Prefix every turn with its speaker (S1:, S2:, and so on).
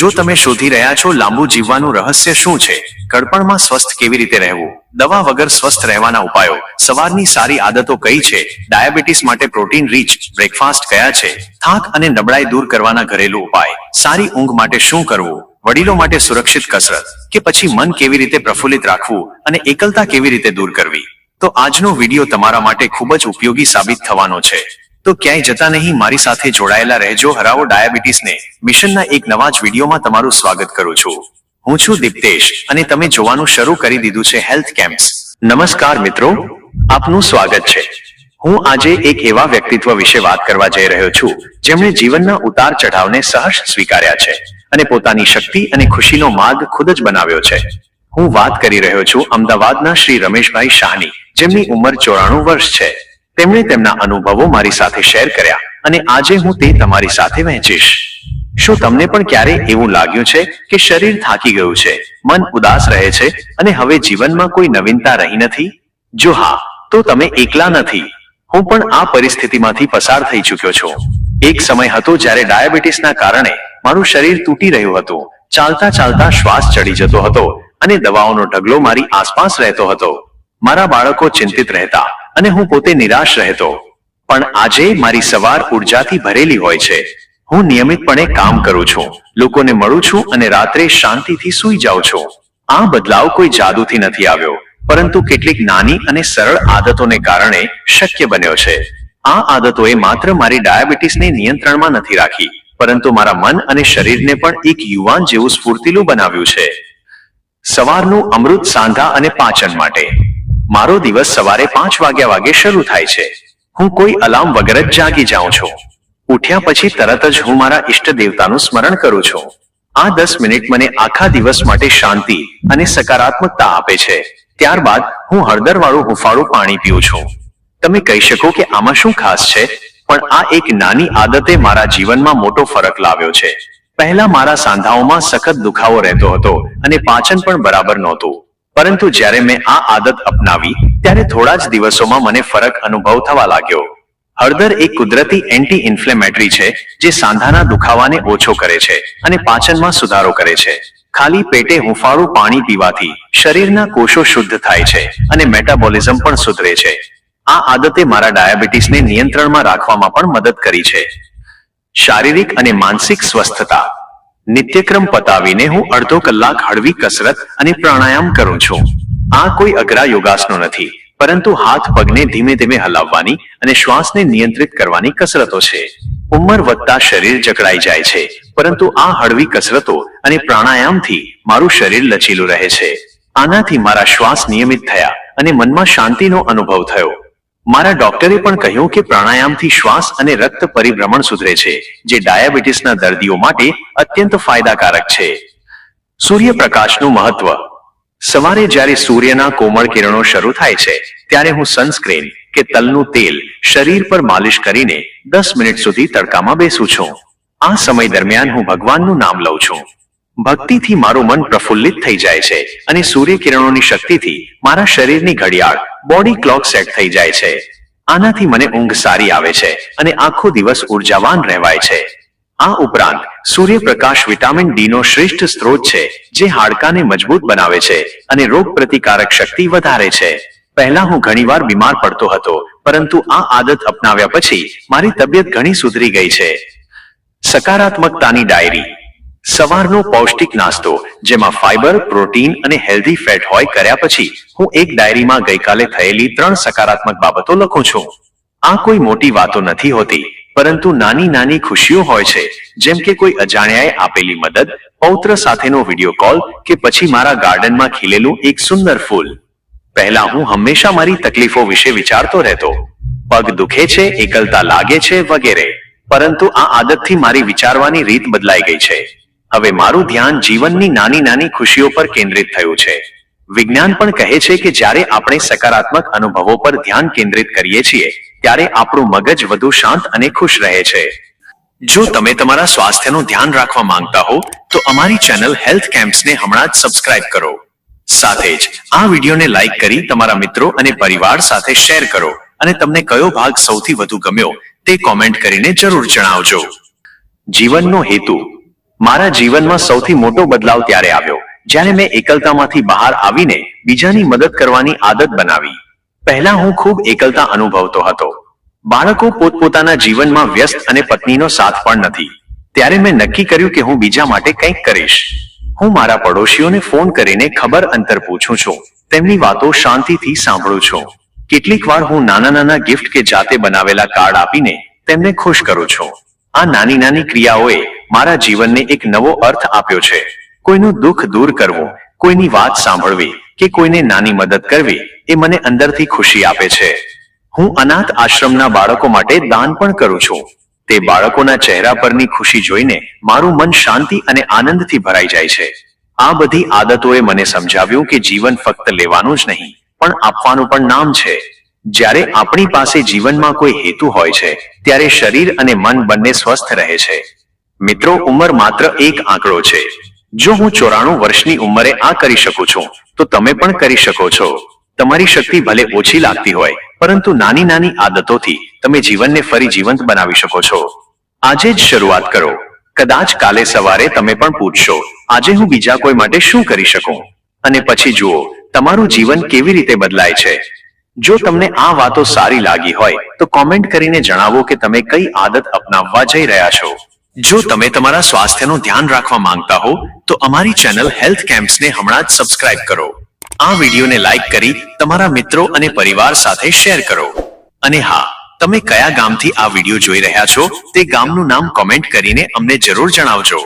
S1: જો તમે શોધી રહ્યા છો લાંબુ જીવવાનું રહસ્ય શું છે, કડપણમાં સ્વસ્થ કેવી રીતે રહેવું, દવા વગર સ્વસ્થ રહેવાના ઉપાયો, સવારની સારી આદતો કઈ છે, ડાયાબિટીસ માટે પ્રોટીન રીચ, બ્રેકફાસ્ટ કયા છે, થાક અને નબળાઈ દૂર કરવાના ઘરેલું ઉપાય, સારી ઊંઘ માટે શું કરવું, વડીલો માટે સુરક્ષિત કસરત, કે પછી મન કેવી રીતે પ્રફુલ્લિત રાખવું અને એકલતા કેવી રીતે દૂર કરવી. તો આજનો વીડિયો તમારા માટે ખૂબ જ ઉપયોગી સાબિત થવાનો છે. તો ક્યાંય જતા નહીં, મારી સાથે જોડાયેલા રહેજો, હરાવો ડાયાબિટીસને. મિશનના એક નવા જ વિડીયોમાં તમારું સ્વાગત કરું છું. હું છું દીપ્તેશ અને તમે જોવાનું શરૂ કરી દીધું છે હેલ્થ કેમ્પ્સ. નમસ્કાર મિત્રો, આપનું સ્વાગત છે. હું આજે એક એવા વ્યક્તિત્વ વિશે વાત કરવા જઈ રહ્યો છું, જેમણે જીવનના ઉતાર ચઢાવને સહર્ષ સ્વીકાર્યા છે અને પોતાની શક્તિ અને ખુશીનો માર્ગ ખુદ જ બનાવ્યો છે. હું વાત કરી રહ્યો છું અમદાવાદના શ્રી રમેશભાઈ શાહની, જેમની ઉંમર ચોરાણું વર્ષ છે. તેમણે તેમના અનુભવો મારી સાથે શેર કર્યા અને આજે હું તે તમારી સાથે વહેંચીશ. શું તમને પણ ક્યારે એવું લાગ્યું છે કે શરીર થાકી ગયું છે, મન ઉદાસ રહે છે અને હવે જીવનમાં કોઈ નવીનતા રહી નથી? જો હા, તો તમે એકલા નથી. હું પણ આ પરિસ્થિતિમાંથી પસાર થઈ ચૂક્યો છું. એક સમય હતો જ્યારે ડાયાબિટીસના કારણે મારું શરીર તૂટી રહ્યું હતું. ચાલતા ચાલતા શ્વાસ ચડી જતો હતો અને દવાઓનો ઢગલો મારી આસપાસ રહેતો હતો. મારા બાળકો ચિંતિત રહેતા. અને હું પોતે નિરાશ રહેતો. પણ આજે મારી સવાર ઉર્જાથી ભરેલી હોય છે. હું નિયમિતપણે કામ કરું છું. લોકોને મળું છું અને રાત્રે શાંતિથી સૂઈ જાઉં છું. આ બદલાવ કોઈ જાદુથી નથી આવ્યો. પરંતુ કેટલીક નાની અને સરળ આદતોને કારણે શક્ય બન્યો છે. આ આદતોએ માત્ર મારી ડાયાબિટીસને નિયંત્રણમાં નથી રાખી, પરંતુ મારા મન અને શરીરને પણ એક યુવાન જેવું સ્ફૂર્તિલું બનાવ્યું છે. સવારનું અમૃત સાંધા અને પાચન માટે. મારો દિવસ સવારે પાંચ વાગ્યા વાગે શરૂ થાય છે. હું કોઈ અલાર્મ વગર જ જાગી જાઉં છું. ઉઠ્યા પછી તરત જ હું મારા ઈષ્ટ દેવતાનું સ્મરણ કરું છું. આ દસ મિનિટ મને આખા દિવસ માટે શાંતિ અને સકારાત્મકતા આપે છે. ત્યારબાદ હું હળદરવાળું હુંફાળું પાણી પીઉં છું. તમે કહી શકો કે આમાં શું ખાસ છે? પણ આ એક નાની આદતે મારા જીવનમાં મોટો ફરક લાવ્યો છે. પહેલા મારા સાંધાઓમાં સખત દુખાવો રહેતો હતો અને પાચન પણ બરાબર નહોતું. પરંતુ જ્યારે મેં આ આદત અપનાવી, ત્યારે થોડા જ દિવસોમાં મને ફરક અનુભવ થવા લાગ્યો. હળદર એક કુદરતી એન્ટી ઇન્ફ્લેમેટરી છે, જે સાંધાના દુખાવાને ઓછો કરે છે અને પાચનમાં સુધારો કરે છે. ખાલી પેટે હુંફાળું પાણી પીવાથી શરીરના કોષો શુદ્ધ થાય છે અને મેટાબોલિઝમ પણ સુધરે છે. આ આદતે મારા ડાયાબિટીસને નિયંત્રણમાં રાખવામાં પણ મદદ કરી છે. શારીરિક અને માનસિક સ્વસ્થતા. નિત્યક્રમ પતાવીને હું અડધો કલાક હળવી કસરત અને પ્રાણાયામ કરું છું. આ કોઈ અઘરા યોગાસનો નથી, પરંતુ હાથ પગને ધીમે ધીમે હલાવવાની અને શ્વાસને નિયંત્રિત કરવાની કસરતો છે. ઉંમર વધતા શરીર જકડાઈ જાય છે, પરંતુ આ હળવી કસરતો અને પ્રાણાયામથી મારું શરીર લચીલું રહે છે. આનાથી મારા શ્વાસ નિયમિત થયા અને મનમાં શાંતિનો અનુભવ થયો. મારા ડોક્ટરે પણ કહ્યું કે પ્રાણાયામથી શ્વાસ અને રક્ત પરિભ્રમણ સુધરે છે, જે ડાયાબિટીસના દર્દીઓ માટે અત્યંત ફાયદાકારક છે. સૂર્યપ્રકાશનું મહત્વ. સવારે જ્યારે સૂર્યના કોમળ કિરણો શરૂ થાય છે, ત્યારે હું સનસ્ક્રીન કે તલનું તેલ શરીર પર માલિશ કરીને દસ મિનિટ સુધી તડકામાં બેસું છું. આ સમય દરમિયાન હું ભગવાનનું નામ લઉં છું. ભક્તિથી મારું મન પ્રફુલ્લિત થઈ જાય છે અને સૂર્યકિરણોની શક્તિથી મારા શરીરની ઘડિયાળ બોડી ક્લોક સેટ થઈ જાય છે. આનાથી મને ઊંઘ સારી આવે છે અને આખો દિવસ ઉર્જાવાન રહેવાય છે. આ ઉપરાંત, સૂર્યપ્રકાશ વિટામિન ડી નો શ્રેષ્ઠ સ્ત્રોત છે, જે હાડકાને મજબૂત બનાવે છે અને રોગ પ્રતિકારક શક્તિ વધારે છે. પહેલા હું ઘણીવાર બીમાર પડતો હતો, પરંતુ આ આદત અપનાવ્યા પછી મારી તબિયત ઘણી સુધરી ગઈ છે. સકારાત્મકતાની ડાયરી. સવારનો પૌષ્ટિક નાસ્તો, જેમાં ફાઇબર પ્રોટીન અને હેલ્ધી ફેટ હોય કર્યા પછી હું એક ડાયરીમાં ગઈકાલે થયેલી ત્રણ સકારાત્મક બાબતો લખું છું. આ કોઈ મોટી વાતો નથી હોતી, પરંતુ નાની નાની ખુશીઓ હોય છે, જેમ કે કોઈ અજાણ્યાએ આપેલી મદદ, પૌત્ર સાથેનો વીડિયો કોલ કે પછી મારા ગાર્ડનમાં ખીલેલું એક સુંદર ફૂલ. પહેલા હું હંમેશા મારી તકલીફો વિશે વિચારતો રહેતો. પગ દુખે છે, એકલતા લાગે છે વગેરે, પરંતુ આ આદતથી મારી વિચારવાની રીત બદલાઈ ગઈ છે. હવે મારું ધ્યાન જીવનની નાની નાની ખુશીઓ પર કેન્દ્રિત થયું છે. વિજ્ઞાન પણ કહે છે કે જ્યારે આપણે સકારાત્મક અનુભવો પર ધ્યાન કેન્દ્રિત કરીએ છીએ, ત્યારે આપણું મગજ વધુ શાંત અને ખુશ રહે છે. જો તમે તમારા સ્વાસ્થ્યનું ધ્યાન રાખવા માંગતા હો, તો અમારી ચેનલ હેલ્થ કેમ્પ્સને હમણાં જ સબસ્ક્રાઇબ કરો. સાથે જ આ વિડીયોને લાઈક કરી તમારા મિત્રો અને પરિવાર સાથે શેર કરો અને તમને કયો ભાગ સૌથી વધુ ગમ્યો તે કોમેન્ટ કરીને જરૂર જણાવજો. જીવનનો હેતુ મારા જીવનમાં સૌથી મોટો બદલાવ ત્યારે આવ્યો, જ્યારે મેં એકલતામાંથી બહાર આવીને બીજાની મદદ કરવાની આદત બનાવી. પહેલા હું ખૂબ એકલતા અનુભવતો હતો. બાળકો પોતપોતાના જીવનમાં વ્યસ્ત અને પત્નીનો સાથ પણ નથી. ત્યારે મેં નક્કી કર્યું કે હું બીજા માટે કંઈક કરીશ. હું મારા પડોશીઓને ફોન કરીને ખબર અંતર પૂછું છું. તેમની વાતો શાંતિથી સાંભળું છું. કેટલીક વાર હું નાના નાના ગિફ્ટ કે જાતે બનાવેલા કાર્ડ આપીને તેમને ખુશ કરું છું. આ નાની નાની ક્રિયાઓએ મારા જીવનને એક નવો અર્થ આપ્યો છે. કોઈનું દુઃખ દૂર કરવું, કોઈની વાત સાંભળવી કે કોઈને નાની મદદ કરવી એ મને અંદરથી ખુશી આપે છે. હું અનાથ આશ્રમના બાળકો માટે દાન પણ કરું છું. તે બાળકોના ચહેરા પરની ખુશી જોઈને મારું મન શાંતિ અને આનંદથી ભરાઈ જાય છે. આ બધી આદતોએ મને સમજાવ્યું કે જીવન ફક્ત લેવાનું જ નહીં, પણ આપવાનું પણ નામ છે. જ્યારે આપણી પાસે જીવનમાં કોઈ હેતુ હોય છે, ત્યારે શરીર અને મન બંને સ્વસ્થ રહે છે. મિત્રો, ઉંમર માત્ર એક આંકડો છે. જો હું ચોરાણું વર્ષની ઉંમરે આ કરી શકું છું, તો તમે પણ કરી શકો છો. તમારી શક્તિ ભલે ઓછી લાગતી હોય, પરંતુ નાની નાની આદતોથી તમે જીવનને ફરી જીવંત બનાવી શકો છો. આજે જ શરૂઆત કરો. કદાચ કાલે સવારે તમે પણ પૂછશો, આજે હું બીજા કોઈ માટે શું કરી શકું? અને પછી જુઓ, તમારું જીવન કેવી રીતે બદલાય છે. જો તમને આ વાતો સારી લાગી હોય, તો કોમેન્ટ કરીને જણાવો કે તમે કઈ આદત અપનાવવા જઈ રહ્યા છો. જો તમે તમારા સ્વાસ્થ્યનું ધ્યાન રાખવા માંગતા હો, તો અમારી ચેનલ હેલ્થ કેમ્પ્સને હમણાં જ સબસ્ક્રાઇબ કરો. આ વિડીયોને લાઈક કરી તમારા મિત્રો અને પરિવાર સાથે શેર કરો. અને હા, તમે કયા ગામથી આ વીડિયો જોઈ રહ્યા છો તે ગામનું નામ કોમેન્ટ કરીને અમને જરૂર જણાવજો.